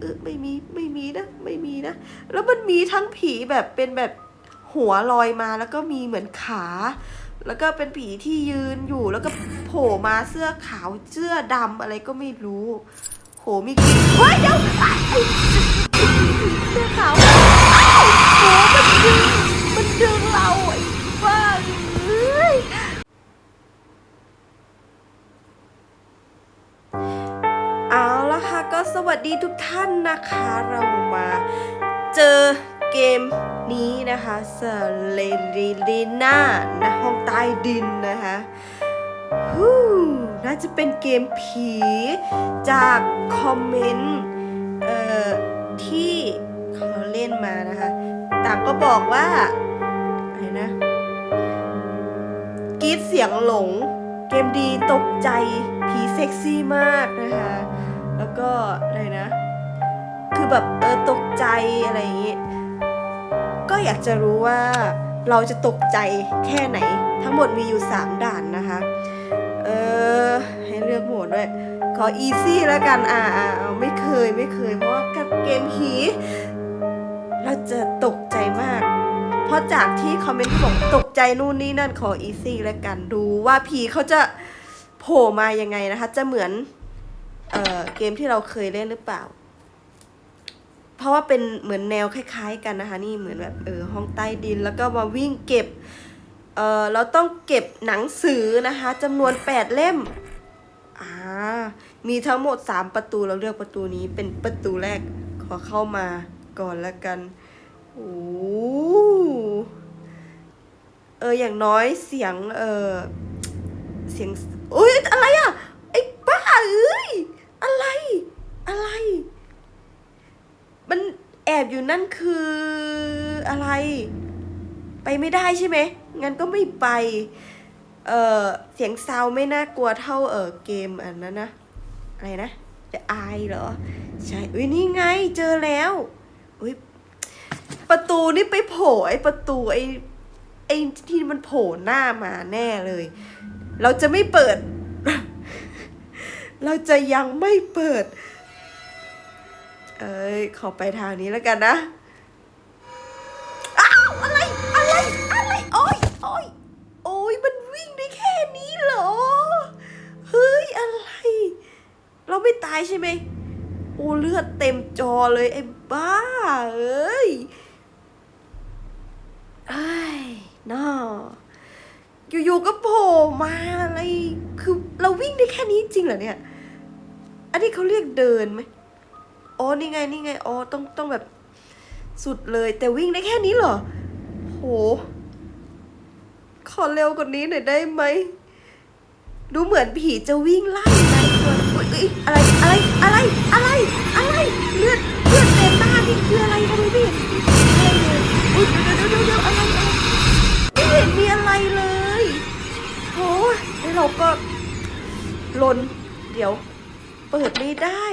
เออไม่มีไม่มีนะไม่มีนะ แล้วมันมีทั้งผีแบบเป็นแบบหัวลอยมาแล้วก็มีเหมือนขา แล้วก็เป็นผีที่ยืนอยู่แล้วก็โผล่มาเสื้อขาวเสื้อดำอะไรก็ไม่รู้ โหมีเฮ้ยเดี๋ยวเสื้อขาวอ้โหมันดึง ดีทุกท่านนะคะเรามาเจอเกมนี้นะคะเซเลรีลีน่านะห้องใต้ดินนะคะฮู้น่าจะเป็นเกมผีจากคอมเมนต์เอ่อที่เขาเล่นมานะคะ ต่างก็บอกว่าอะไรนะกรีดเสียงหลง เกมดีตกใจผีเซ็กซี่มากนะคะ แล้วก็อะไรนะ คือแบบเออตกใจอะไรอย่างงี้ ก็อยากจะรู้ว่าเราจะตกใจแค่ไหน ทั้งหมดมีอยู่ 3 ด่านนะคะ เออให้เลือกโหมดด้วย ขออีซี่แล้วกัน อ่าอ่าเอาไม่เคยไม่เคย เพราะว่ากับเกมผีเราจะตกใจมาก เพราะจากที่คอมเมนต์ที่บอกตกใจนู่นนี่นั่นขออีซี่แล้วกันดูว่าผีเขาจะโผล่มายังไงนะคะ จะเหมือน เอ่อเกมที่เราเคยเล่นหรือเปล่า เพราะว่าเป็นเหมือนแนวคล้าย ๆ กันนะคะ นี่เหมือนแบบเออห้องใต้ดินแล้วก็มาวิ่งเก็บเออเราต้องเก็บหนังสือนะคะจำนวน8เล่มอ่ามีทั้งหมด3ประตูเราเลือกประตูนี้เป็นประตูแรกขอเข้ามาก่อนล้วกันโอ้เอออย่างน้อยเสียงเออเสียงอุ้ยอะไรอะไอ้บ้าเอ้ย อะไร อะไร มันแอบอยู่นั่นคืออะไร ไปไม่ได้ใช่ไหม งั้นก็ไม่ไป เออเสียงซาวไม่น่ากลัวเท่าเออเกมอันนั้นนะ อะไรนะ The Eye เหรอ ใช่ อุ้ยนี่ไงเจอแล้ว อุ้ยประตูนี่ไปโผล่ไอประตูไอไอที่มันโผล่หน้ามาแน่เลย เราจะไม่เปิด เราจะยังไม่เปิด เอ้ย ขอไปทางนี้แล้วกันนะอ้าวอะไร อะไร อะไร โอ้ยโอ้ยโอ้ยมันวิ่งได้แค่นี้เหรอ เฮ้ย อะไร เราไม่ตายใช่ไหมโอ้เลือดเต็มจอเลย ไอ้บ้า เอ้ยไอ้ยน่าอยู่ๆก็โผล่มาอะไร คือเราวิ่งได้แค่นี้จริงเหรอเนี่ย อันนี้เขาเรียกเดินไหมอ๋อนี่ไงนี่ไงอ๋อต้องต้องแบบสุดเลย แต่วิ่งได้แค่นี้เหรอ โห ขอเร็วกว่านี้หน่อยได้ไหม ดูเหมือนผีจะวิ่งไล่ในตัวอุ๊ยอะไรอะไรอะไรอะไรอะไรเลือดเลือดเต็มหน้านี่คืออะไรทำไมไม่เห็นอะไรเลยอุ๊ยเดี๋ยวเดี๋ยวเดี๋ยวเดี๋ยวอะไรอะไรไม่เห็นมีอะไรเลยโอ้ยแล้วเราก็ลนเดี๋ยว เปิดไม่ได้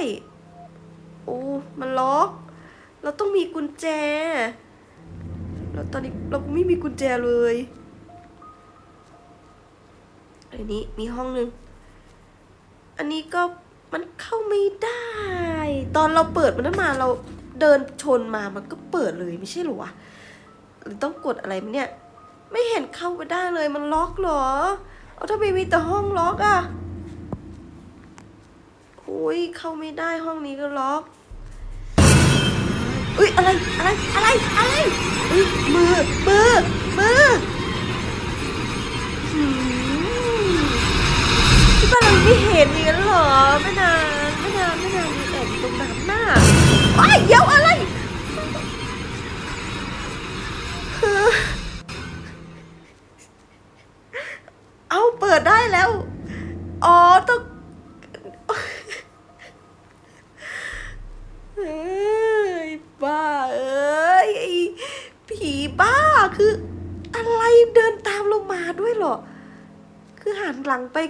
โอ้ มันล็อก เราต้องมีกุญแจแล้วตอนนี้เราไม่มีกุญแจเลยอันนี้มีห้องหนึ่งอันนี้ก็มันเข้าไม่ได้ ตอนเราเปิดมันนั้นมาเราเดินชนมามันก็เปิดเลยไม่ใช่หรอวะหรือต้องกดอะไรเนี่ย ไม่เห็นเข้าไปได้เลยมันล็อกเหรอ เอาถ้าไม่มีแต่ห้องล็อกอะ อุ้ยเข้าไม่ได้ห้องนี้ก็ล็อกอุ้ยอะไรอะไรอะไรอะไรอุ้ยมือมือมือ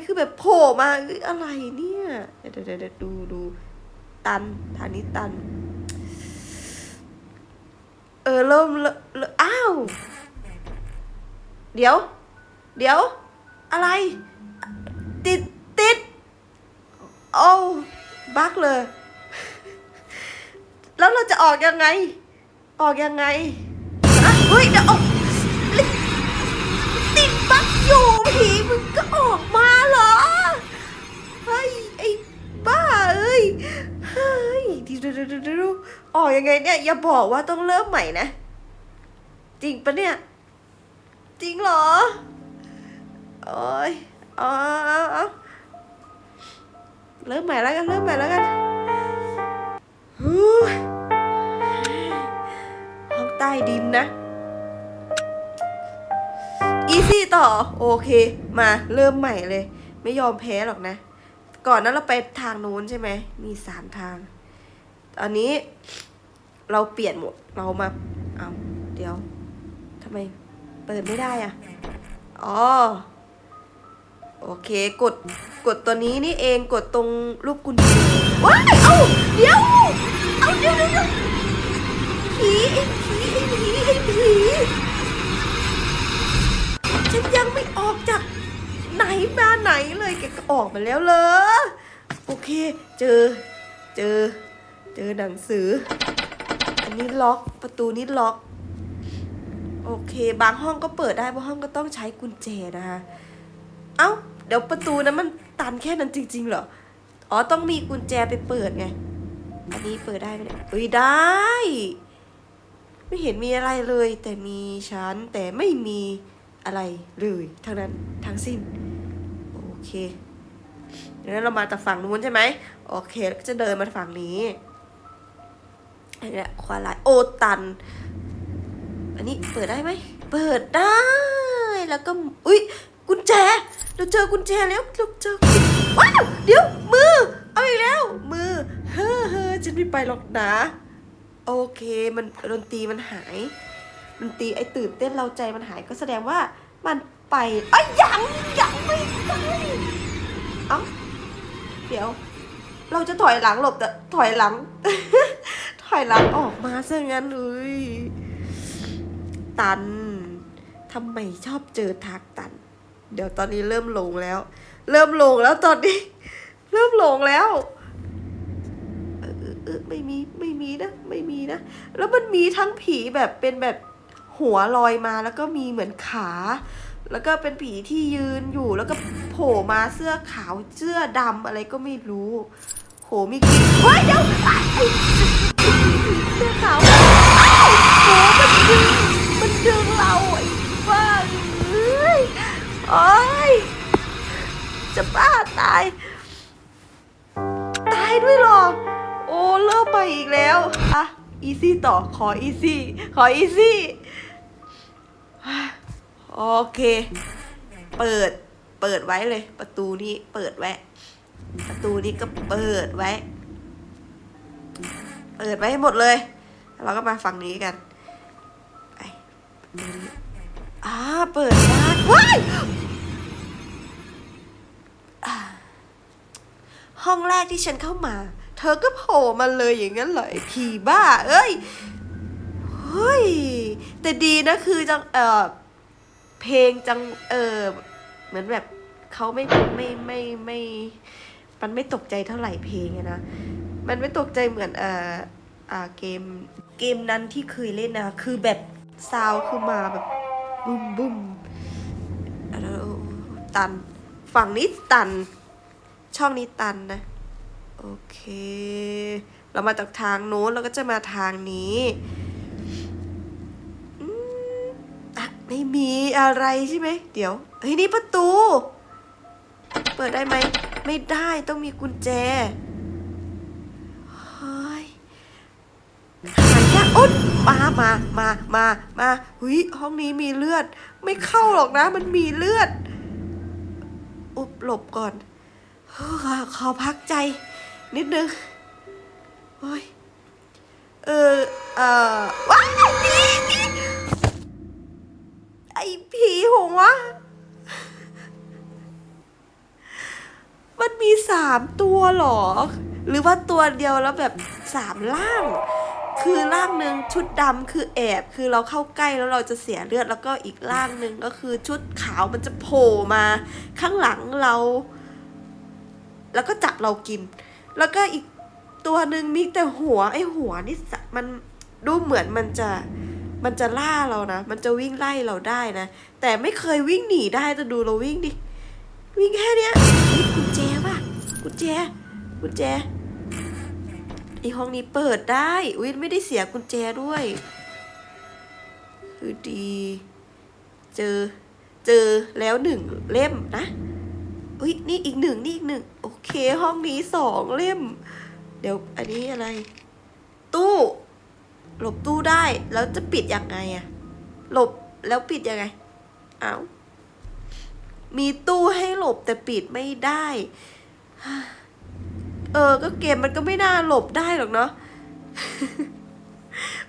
คือแบบโผล่มาออะไรเนี่ยเดี๋ยวเดี๋ยวเดี๋ยวดูดูตันทางนี้ตัน เออเริ่มเริ่มเลิอ้าว เดี๋ยว เดี๋ยว อะไร ติดติดโอ้บักเลย แล้วเราจะออกยังไง ออกยังไงอะเฮ้ยเดี๋ยวออกติดบักอยู่ผีมึงก็ออกมา เฮ้ยเดูดูดูดูออกยังไงเนี่ย อย่าบอกว่าต้องเริ่มใหม่นะ จริงปะเนี่ย จริงเหรอ โอ้ยเอาเอาเอาเริ่มใหม่แล้วกัน เริ่มใหม่แล้วกันฮู้ยห้องใต้ดินนะ อีซี่ต่อ โอเค มาเริ่มใหม่เลย ไม่ยอมแพ้หรอกนะ ก่อนนั้นเราไปทางนู้นใช่ไหม มีสามทาง ตอนนี้เราเปลี่ยนหมด เรามาเอาเดี๋ยวทำไมเปิดไม่ได้อะอ๋อ โอเค กด กดตัวนี้นี่เอง กดตรงรูปกุญแจว้ายเอาเดี๋ยว เอาเดี๋ยวเดี๋ยวเดี๋ยวผีผีผีผีฉันยังไม่ออกจาก ไหนมาไหนเลยแกก็ออกมาแล้วเลยโอเค เจอ เจอ เจอหนังสือ อันนี้ล็อกประตูนี้ล็อก โอเค บางห้องก็เปิดได้บางห้องก็ต้องใช้กุญแจนะคะเอ้าเดี๋ยวประตูนั้นมันตันแค่นั้นจริง ๆ เหรออ๋อต้องมีกุญแจไปเปิดไงอันนี้เปิดได้ไหมเนี่ยเอ้ยได้ ไม่เห็นมีอะไรเลย แต่มีฉันแต่ไม่มี อะไรเลยทั้งนั้นทั้งสิ้น โอเคเดี๋ยวนั้นเรามาจากฝั่งนู้นใช่ไหมโอเคก็จะเดินมาฝั่งนี้อันนี้แหละควาลายโอตัน อันนี้เปิดได้ไหม เปิดได้ แล้วก็ อุ้ยกุญแจ เราเจอกุญแจแล้วเราเจอว้าวเดี๋ยวมือ เอาอีกแล้ว มือ เฮ้อเฮ้อฉันไม่ไปหรอกนะ โอเค มันดนตรีมันหาย ดนตรีไอ้ตื่นเต้นเราใจมันหายก็แสดงว่ามันไปไอ้ยยังยังไม่ไปเอ้าเดี๋ยว เราจะถอยหลังหลบแต่ถอยหลัง ถอยหลังออกมาซะงั้นเลยตันทำไมชอบเจอทางตัน เดี๋ยวตอนนี้เริ่มลงแล้ว เริ่มลงแล้วตอนนี้ เริ่มลงแล้วเออเออไม่มีไม่มีนะ ไม่มีนะ แล้วมันมีทั้งผีแบบเป็นแบบ หัวลอยมาแล้วก็มีเหมือนขา แล้วก็เป็นผีที่ยืนอยู่ แล้วก็โผล่มาเสื้อขาวเสื้อดำอะไรก็ไม่รู้โหมีกี่เฮ้ยเดี๋ยวไอ้เสื้อขาวไอ้โหมันดึงมันดึงเราไอ้บ้าเอ้ยโอ้ยจะบ้าตาย ตายด้วยหรอ โอ้เริ่มไปอีกแล้ว อะ อีซี่ต่อขออีซี่ ขออีซี่ โอเค เปิด เปิดไว้เลย ประตูนี้เปิดไว้ ประตูนี้ก็เปิดไว้ เปิดไว้ให้หมดเลย เราก็มาฝั่งนี้กันไปอ่าเปิดได้ว้ายห้องแรกที่ฉันเข้ามา เธอก็โผล่มาเลยอย่างนั้นเหรอไอ้ผีบ้า เอ้ย เฮ้ย แต่ดีนะคือจังเออเพลงจังเออเหมือนแบบเขาไม่ไม่ไม่ไม่มันไม่ตกใจเท่าไหร่เพลงนะ มันไม่ตกใจเหมือนเอ่ออ่าเกมเกมนั้นที่เคยเล่นนะคือแบบซาวคือมาแบบบุ้มบุ้มตัน ฝั่งนี้ตัน ช่องนี้ตันนะ โอเค เรามาจากทางโน้นเราก็จะมาทางนี้อืมอะ ไม่มีอะไรใช่ไหม เดี๋ยวเฮ้ยนี่ประตู เปิดได้ไหม ไม่ได้ต้องมีกุญแจเฮ้ยหายากอุ๊ดมามามามามาหุยห้องนี้มีเลือด ไม่เข้าหรอกนะ มันมีเลือด อุบหลบก่อนเขอพักใจ นิดนึงโอ้ยเออเออว้าย ผีหัวมันมีสามตัวหรอ หรือว่าตัวเดียวแล้วแบบสามร่าง คือร่างหนึ่งชุดดำคือแอบ คือเราเข้าใกล้แล้วเราจะเสียเลือดแล้วก็อีกร่างหนึ่งก็คือชุดขาวมันจะโผล่มา ข้างหลังเรา แล้วก็จับเรากิน แล้วก็อีกตัวหนึ่งมีแต่หัวไอ้หัวนี่มันดูเหมือนมันจะ มันจะล่าเรานะ มันจะวิ่งไล่เราได้นะ แต่ไม่เคยวิ่งหนีได้แต่ดูเราวิ่งดิ วิ่งแค่เนี้ยเฮ้ยกุญแจป่ะ กุญแจ กุญแจไอห้องนี้เปิดได้ อุ้ยไม่ได้เสียกุญแจด้วย คือดี เจอ เจอแล้วหนึ่งเล่มนะ อุ้ยนี่อีกหนึ่งนี่อีกหนึ่งโอเคห้องนี้สองเล่ม เดี๋ยวอันนี้อะไร ตู้ หลบตู้ได้แล้วจะปิดยังไงอะหลบแล้วปิดยังไงเอามีตู้ให้หลบแต่ปิดไม่ได้ เออ ก็เกมมันก็ไม่น่าหลบได้หรอกเนาะ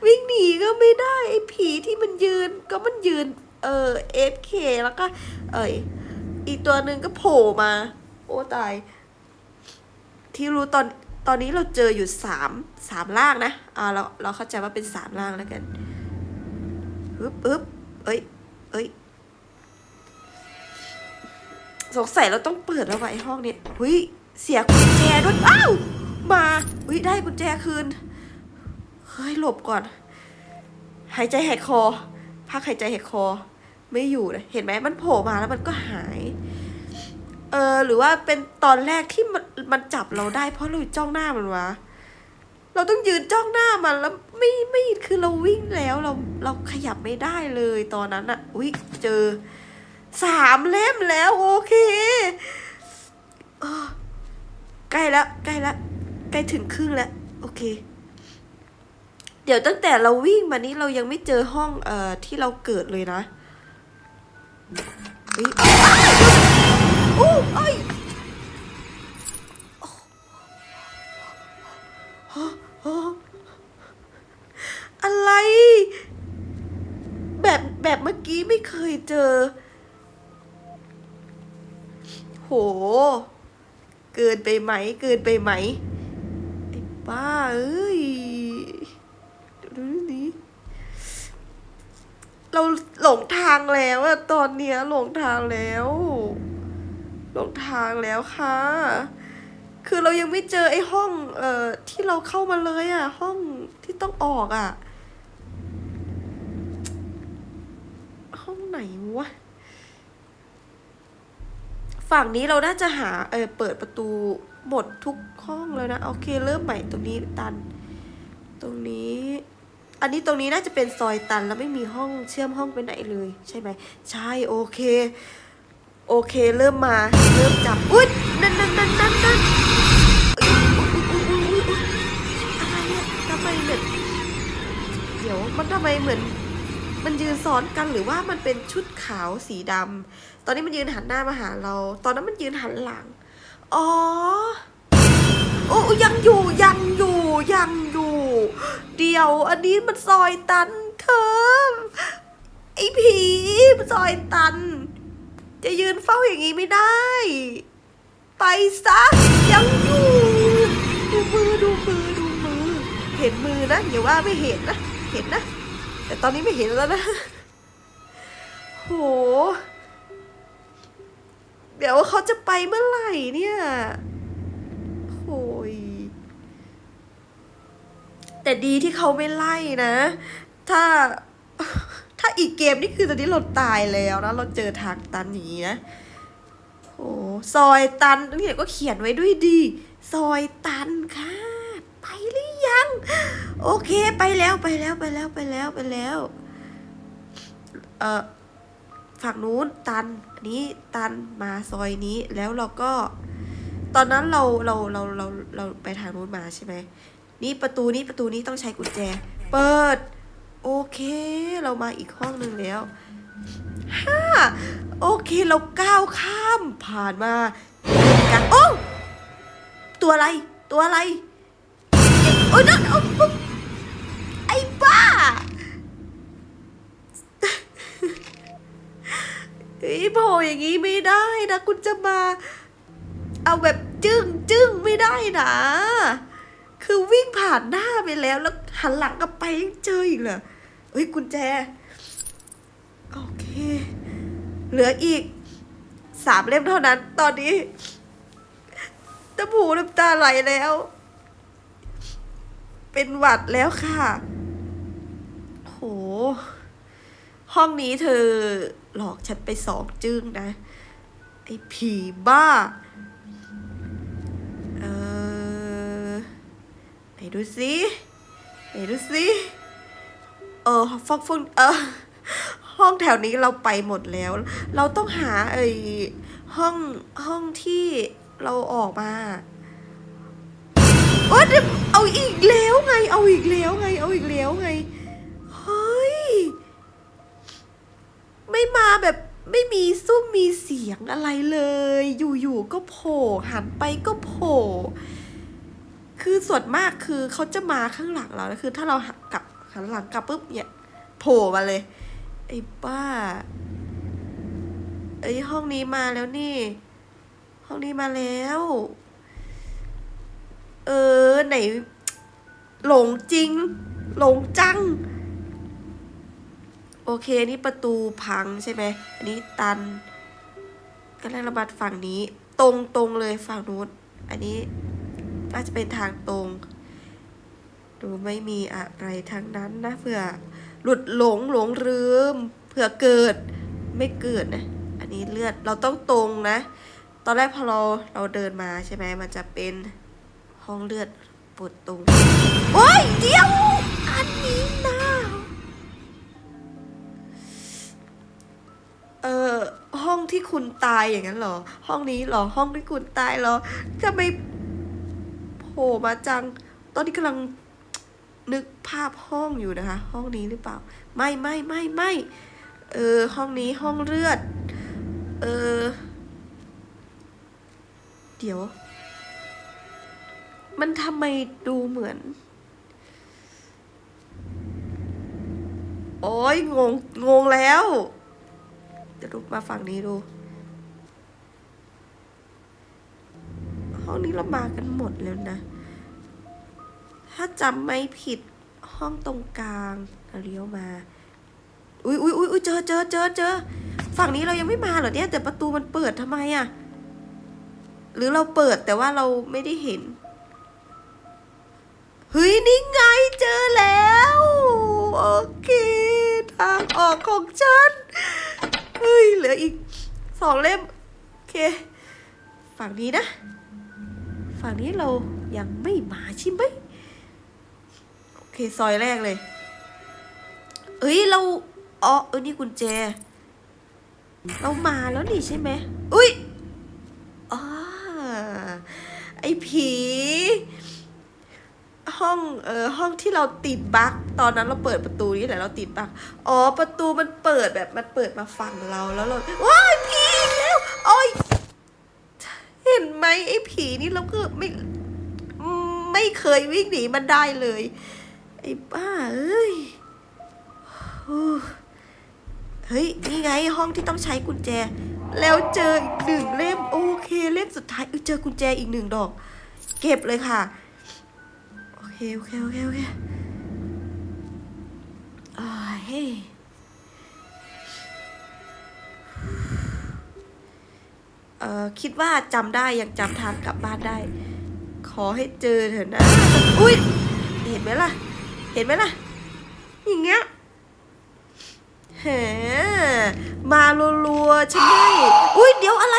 วิ่งหนีก็ไม่ได้ไอ้ผีที่มันยืนก็มันยืน เออเอฟเคแล้วก็ เอยอีกตัวหนึ่งก็โผล่มา โอ้ตาย ที่รู้ตอน ตอนนี้เราเจออยู่สามสามล่างนะอ่าเราเราเข้าใจว่าเป็นสามล่างแล้วกันอึ๊บอึ๊บเอ้ยเอ้ยสงสัยเราต้องเปิดแล้วไอ้ห้องนี้หุยเสียกุญแจด้วยอ้าวมาหุยได้กุญแจคืนเฮ้ยหลบก่อน หายใจหายคอพักหายใจหายคอ ไม่อยู่เลยเห็นไหมมันโผล่มาแล้วมันก็หาย เออ หรือว่าเป็นตอนแรกที่มันมันจับเราได้ เพราะเราจ้องหน้ามันวะ เราต้องยืนจ้องหน้ามันแล้วไม่ไม่คือเราวิ่งแล้วเราเราขยับไม่ได้เลยตอนนั้นอะอุ้ยเจอสามเล่มแล้วโอเคเออใกล้แล้วใกล้แล้วใกล้ถึงครึ่งแล้วโอเค เดี๋ยวตั้งแต่เราวิ่งมานี้เรายังไม่เจอห้องเอ่อที่เราเกิดเลยนะเฮ้ย อ้เอ้ยอะไร แบบแบบเมื่อกี้ไม่เคยเจอ โห เกินไปไหม เกินไปไหมไอ้บ้าเอ้ยดูนี่เราหลงทางแล้วอะตอนเนี้ยหลงทางแล้ว ลงทางแล้วค่ะ คือเรายังไม่เจอไอ้ห้องเอ่อที่เราเข้ามาเลยอะห้องที่ต้องออกอะห้องไหนวะ ฝั่งนี้เราน่าจะหาเออเปิดประตูหมดทุกห้องแล้วนะ โอเค เริ่มใหม่ตรงนี้ตัน ตรงนี้อันนี้ตรงนี้น่าจะเป็นซอยตันแล้วไม่มีห้องเชื่อมห้องไปไหนเลย ใช่ไหม ใช่ โอเค โอเคเริ่มมาเริ่มจับอุ๊ยนั่นนั่นนั่นนั่นนั่นอะไรเนี่ยทำไมเหมือนเดี๋ยวมันทำไมเหมือน มันยืนซ้อนกันหรือว่ามันเป็นชุดขาวสีดำตอนนี้มันยืนหันหน้ามาหาเรา ตอนนั้นมันยืนหันหลังอ๋อโอ้ยังอยู่ยังอยู่ยังอยู่ เดี๋ยวอันนี้มันซอยตันเธอไอ้ผีมันซอยตัน จะยืนเฝ้าอย่างนี้ไม่ได้ ไปซะยังอยู่ ดูมือดูมือดูมือ เห็นมือนะอย่าว่าไม่เห็นนะ เห็นนะ แต่ตอนนี้ไม่เห็นแล้วนะ โห เดี๋ยวเขาจะไปเมื่อไหร่เนี่ยโหยแต่ดีที่เขาไม่ไล่นะ ถ้าถ้า อีกเกมนี่คือตอนนี้เราตายแล้วนะเราเจอทางตันอย่างนี้นะโอ้ซอยตันนี่ก็เขียนไว้ด้วยดี ซอยตันค่ะ ไปหรือยัง โอเคไปแล้วไปแล้วไปแล้วไปแล้วไปแล้ว เอ่อฝั่งนู้นตันอันนี้ตันมาซอยนี้แล้วเราก็ ตอนนั้นเราเราเราเราเราไปทางนู้นมาใช่ไหมนี่ประตูนี้ประตูนี้ต้องใช้กุญแจ เปิด โอเค เรามาอีกห้องหนึ่งแล้วห้าโอเคเราก้าวข้ามผ่านมากันโอ้ตัวอะไร ตัวอะไร โอ้ยนั่นเอาปุ๊บไอ้บ้าเฮ้โผล่อย่างนี้ไม่ได้นะคุณจะมา เอาแบบจึ้งจึ้งไม่ได้นะ คือวิ่งผ่านหน้าไปแล้วแล้วหันหลังกลับไปยังเจออีกเหรอ เฮ้ยกุญแจ โอเค เหลืออีกสามเล่มเท่านั้น ตอนนี้ตะผูน้ำตาไหลแล้ว เป็นหวัดแล้วค่ะ โห ห้องนี้เธอหลอกฉันไปสองจึ้งนะ ไอ้ผีบ้า เออไหนดูสิไหนดูสิ ออฟอกฟงเออห้องแถวนี้เราไปหมดแล้ว เราต้องหาไอ้ห้องห้องที่เราออกมาโอ้เดี๋ยเอาอีกแล้วไง เอาอีกแล้วไง เอาอีกแล้วไง เฮ้ย ไม่มาแบบไม่มีซุ้มมีเสียงอะไรเลย อยู่ๆก็โผล่หันไปก็โผล่คือส่วนมากคือเขาจะมาข้างหลังเรานะคือถ้าเราหันกลับ หันหลังกลับปุ๊บเนี่ยโผล่มาเลย ไอ้บ้าไอ้ยห้องนี้มาแล้วนี่ ห้องนี้มาแล้ว เออ ไหน หลงจริง หลงจัง โอเคนี่ประตูพังใช่ไหมอันนี้ตันก็แรกระบาดฝั่งนี้ ตรงตรงเลยฝั่งนู้นอันนี้น่าจะเป็นทางตรง ดูไม่มีอะไรทางนั้นนะเผื่อหลุดหลงหลงลืมเผื่อเกิดไม่เกิดนะ อันนี้เลือดเราต้องตรงนะ ตอนแรกพอเราเราเดินมาใช่ไหมมันจะเป็นห้องเลือดปวดตรงโอ้ยเดี๋ยวอันนี้นะเออห้องที่คุณตายอย่างนั้นเหรอ ห้องนี้เหรอห้องที่คุณตายเหรอทำไมโผล่มาจัง ตอนนี้กำลัง นึกภาพห้องอยู่นะคะ ห้องนี้หรือเปล่า ไม่ไม่ไม่ไม่เออห้องนี้ห้องเลือด เออ เดี๋ยว มันทำไมดูเหมือน โอ้ยงงงงแล้วจะลุกมาฝั่งนี้ดู ห้องนี้เรามากันหมดแล้วนะ ถ้าจำไม่ผิดห้องตรงกลางเราเลี้ยวมา อุ้ยอุ้ยอุ้ยอุ๊ยเจอเจอเจอเจอฝั่งนี้เรายังไม่มาเหรอเนี่ย แต่ประตูมันเปิดทำไมอะหรือเราเปิดแต่ว่าเราไม่ได้เห็นเฮ้ยนี่ไงเจอแล้ว โอเค ทางออกของฉันเฮ้ยเหลืออีกสองเล่ม โอเค ฝั่งนี้นะ ฝั่งนี้เรายังไม่มาใช่ไหม ซอยแรกเลย เอ้ยเราอ๋อเออนี่กุญแจ เรามาแล้วนี่ใช่ไหมอุ้ยอ่าไอ้ผีห้องเออห้องที่เราติดบั๊กตอนนั้นเราเปิดประตูนี่แหละเราติดบั๊กอ๋อประตูมันเปิดแบบมันเปิดมาฝั่งเราแล้วเราว้ายผีแล้วโอ้ยเห็นไหมไอ้ผีนี่เราก็ไม่ไม่เคยวิ่งหนีมันได้เลย อ้บ้าเอ้ยฮู้เฮ้ย นี่ไงห้องที่ต้องใช้กุญแจ แล้วเจออีกหนึ่งเล่ม โอเคเล่มสุดท้ายเออเจอกุญแจอีกหนึ่งดอก เก็บเลยค่ะ โอเค โอเค โอเค โอเคอ่าเฮ้ยเอ่อคิดว่าจำได้ยังจำทางกลับบ้านได้ ขอให้เจอเถอะนะ อุ้ยเห็นไหมล่ะ เห็นไหมล่ะ อย่างเงี้ยแหมมารัวๆฉันได้อุ้ยเดี๋ยวอะไร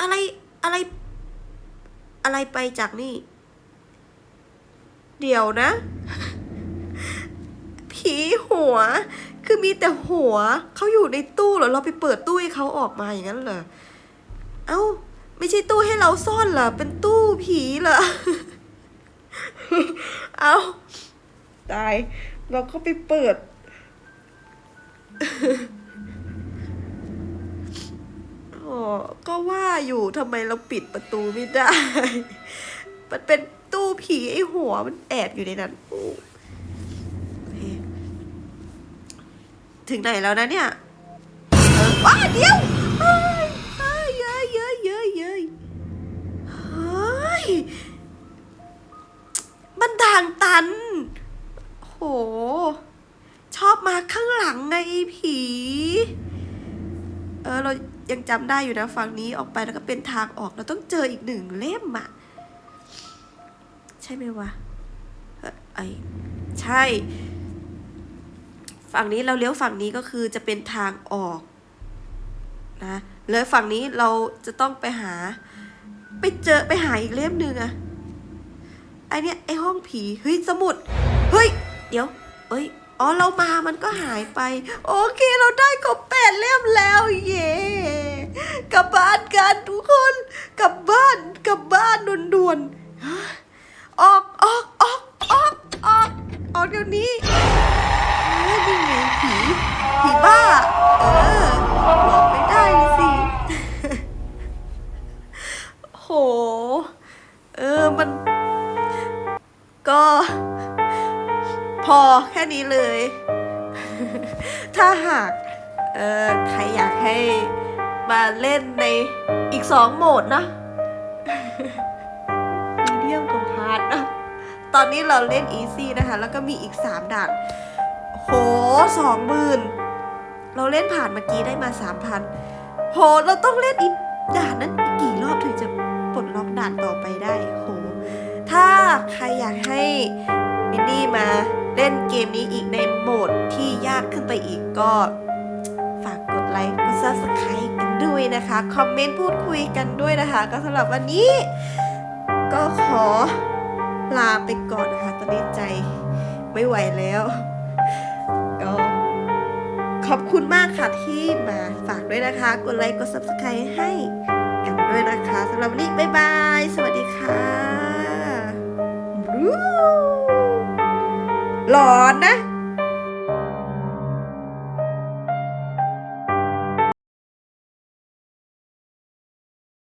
อะไรอะไร อะไรไปจากนี่ เดี๋ยวนะ ผีหัว คือมีแต่หัว เขาอยู่ในตู้เหรอ เราไปเปิดตู้ให้เขาออกมาอย่างนั้นเหรอ เอ้า ไม่ใช่ตู้ให้เราซ่อนเหรอ เป็นตู้ผีเหรอ เอ้า ตาย เราก็ไปเปิด อ๋อ ก็ว่าอยู่ทำไมเราปิดประตูไม่ได้ มันเป็นตู้ผีไอหัวมันแอบอยู่ในนั้นถึงไหนแล้วนะเนี่ยว้าเดี๋ยวเฮ้ยเฮ้ยเย้ยเย้ยเย้ยเย้ยเฮ้ยมันทางตัน ชอบมาข้างหลังไงผี เออเรายังจำได้อยู่นะฝั่งนี้ออกไปแล้วก็เป็นทางออกเราต้องเจออีกหนึ่งเล่มอะใช่ไหมวะเออไอใช่ ฝั่งนี้เราเลี้ยวฝั่งนี้ก็คือจะเป็นทางออกนะแล้วฝั่งนี้เราจะต้องไปหา ไปเจอไปหาอีกเล่มหนึ่งอะไอเนี้ยไอห้องผีเฮ้ยสมุด เดี๋ยว เอ้ย อ๋อ เรามามันก็หายไป โอเค เราได้ครบแปดเล่มแล้ว เย่กลับบ้านกันทุกคน กลับบ้าน กลับบ้านด่วนๆออกออกออกออกออกออกเดี๋ยวนี้ อีกสองโหมดนะ มีเดียมกับฮาร์ดนะ ตอนนี้เราเล่นอีซี่นะคะ แล้วก็มีอีกสามด่าน โหสองหมื่นเราเล่นผ่านเมื่อกี้ได้มาสามพันโห เราต้องเล่นอีกด่านนั้นอีกกี่รอบถึงจะปลดล็อกด่านต่อไปได้ โห ถ้าใครอยากให้มินนี่มาเล่นเกมนี้อีกในโหมดที่ยากขึ้นไปอีกก็ฝากกดไลค์ กด subscribe ด้วยนะคะ คอมเมนต์พูดคุยกันด้วยนะคะ ก็สำหรับวันนี้ ก็ขอลาไปก่อนนะคะ ตอนนี้ใจไม่ไหวแล้ว ก็ขอบคุณมากค่ะที่มาฝากด้วยนะคะ กดไลค์ กด subscribe ให้กันด้วยนะคะสำหรับวันนี้ บ๊ายบาย สวัสดีค่ะบลูร้อน